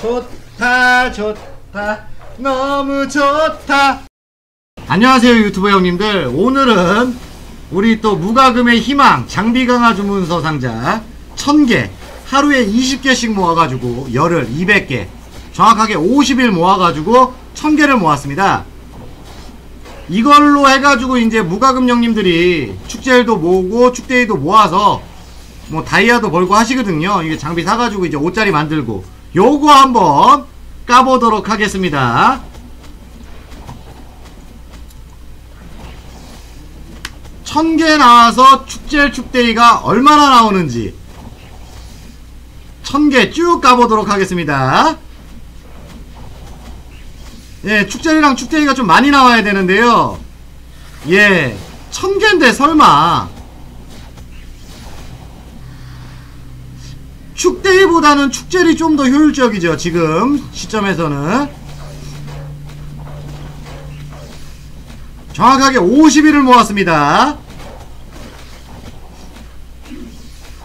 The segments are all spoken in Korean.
좋다 좋다. 너무 좋다. 안녕하세요 유튜버 형님들. 오늘은 우리 또 무과금의 희망 장비 강화 주문서 상자 1000개 하루에 20개씩 모아가지고 열흘 200개 정확하게 50일 모아가지고 1000개를 모았습니다. 이걸로 해가지고 이제 무과금 형님들이 축제일도 모으고 축제일도 모아서 뭐 다이아도 벌고 하시거든요. 이게 장비 사가지고 이제 옷자리 만들고 요거 한번 까보도록 하겠습니다. 천 개 나와서 축제일 축대이가 얼마나 나오는지. 천 개 쭉 까보도록 하겠습니다. 예 축제일이랑 축대이가 좀 많이 나와야 되는데요. 예 천 개인데 설마. 축대 이보다는 축제리 좀더 효율적이죠 지금 시점에서는. 정확하게 50일을 모았습니다.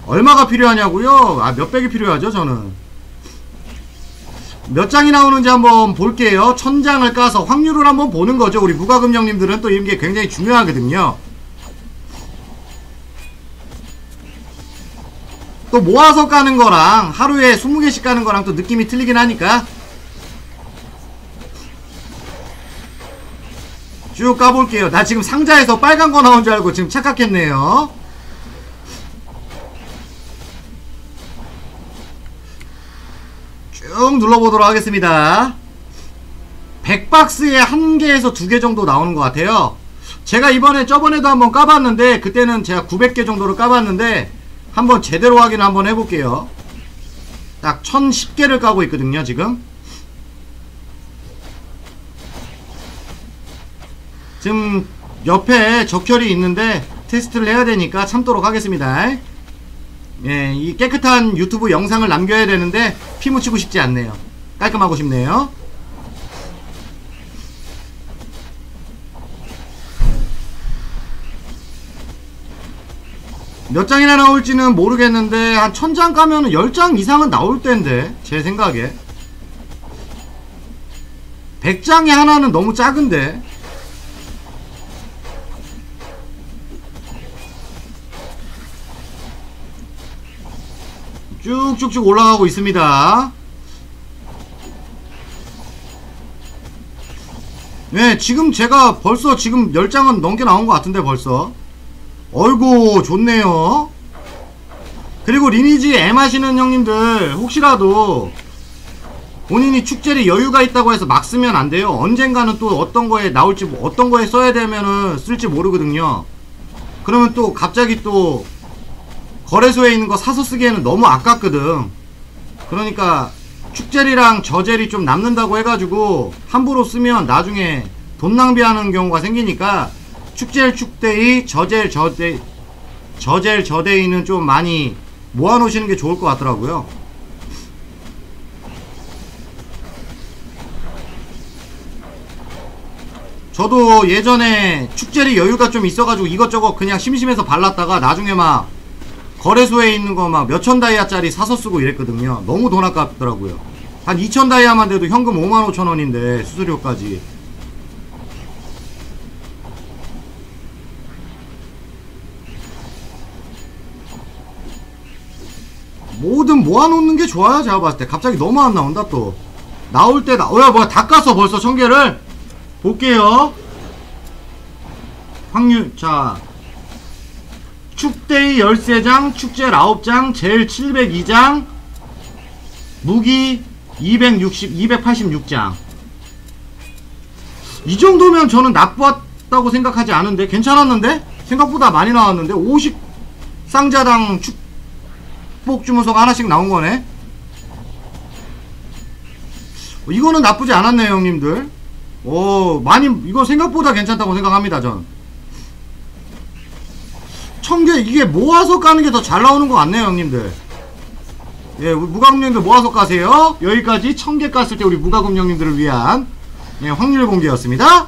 얼마가 필요하냐고요? 아 몇백이 필요하죠 저는? 몇 장이 나오는지 한번 볼게요. 천장을 까서 확률을 한번 보는 거죠. 우리 무과금형님들은 또 이런 게 굉장히 중요하거든요 또 모아서 까는 거랑 하루에 20개씩 까는 거랑 또 느낌이 틀리긴 하니까. 쭉 까볼게요. 나 지금 상자에서 빨간 거 나온 줄 알고 지금 착각했네요. 쭉 눌러보도록 하겠습니다. 100박스에 한 개에서 두 개 정도 나오는 것 같아요. 제가 이번에 저번에도 한번 까봤는데 그때는 제가 900개 정도를 까봤는데 한번 제대로 확인 한번 해볼게요. 딱 1010개를 까고 있거든요 지금. 지금 옆에 적혈이 있는데 테스트를 해야 되니까 참도록 하겠습니다. 예, 이 깨끗한 유튜브 영상을 남겨야 되는데 피 묻히고 싶지 않네요. 깔끔하고 싶네요 몇 장이나 나올지는 모르겠는데 한 천 장 까면 10장 이상은 나올 텐데 제 생각에. 100장에 하나는 너무 작은데. 쭉쭉쭉 올라가고 있습니다. 네 지금 제가 벌써 지금 10장은 넘게 나온 것 같은데 벌써 어이구 좋네요. 그리고 리니지 M 하시는 형님들 혹시라도 본인이 축제에 여유가 있다고 해서 막 쓰면 안 돼요. 언젠가는 또 어떤 거에 나올지 어떤 거에 써야 되면은 쓸지 모르거든요. 그러면 또 갑자기 또 거래소에 있는 거 사서 쓰기에는 너무 아깝거든. 그러니까 축제리랑 저젤이 좀 남는다고 해가지고 함부로 쓰면 나중에 돈 낭비하는 경우가 생기니까 축제일 축대이 저젤 저대 저젤 저대이는 좀 많이 모아놓으시는 게 좋을 것 같더라고요. 저도 예전에 축제리 여유가 좀 있어가지고 이것저것 그냥 심심해서 발랐다가 나중에 막 거래소에 있는 거 막 몇천 다이아짜리 사서 쓰고 이랬거든요. 너무 돈 아깝더라고요. 한 2천 다이아만 돼도 현금 5만 5천 원인데 수수료까지 뭐든 모아놓는 게 좋아요 제가 봤을 때. 갑자기 너무 안 나온다 또. 나올 때 나.. 어야 뭐야 다 깠어 벌써 천 개를. 볼게요. 확률 자. 축대의 13장 축제 9장 제일 702장 무기 260 286장. 이 정도면 저는 나빴다고 생각하지 않은데 괜찮았는데? 생각보다 많이 나왔는데? 50 상자당 축 축복 주문서가 하나씩 나온 거네? 이거는 나쁘지 않았네요 형님들. 오 많이 이거 생각보다 괜찮다고 생각합니다 전. 청개 이게 모아서 까는 게 더 잘 나오는 것 같네요 형님들. 예 무가금형님들 모아서 까세요. 여기까지 청개 깠을 때 우리 무가금형님들을 위한 예, 확률 공개였습니다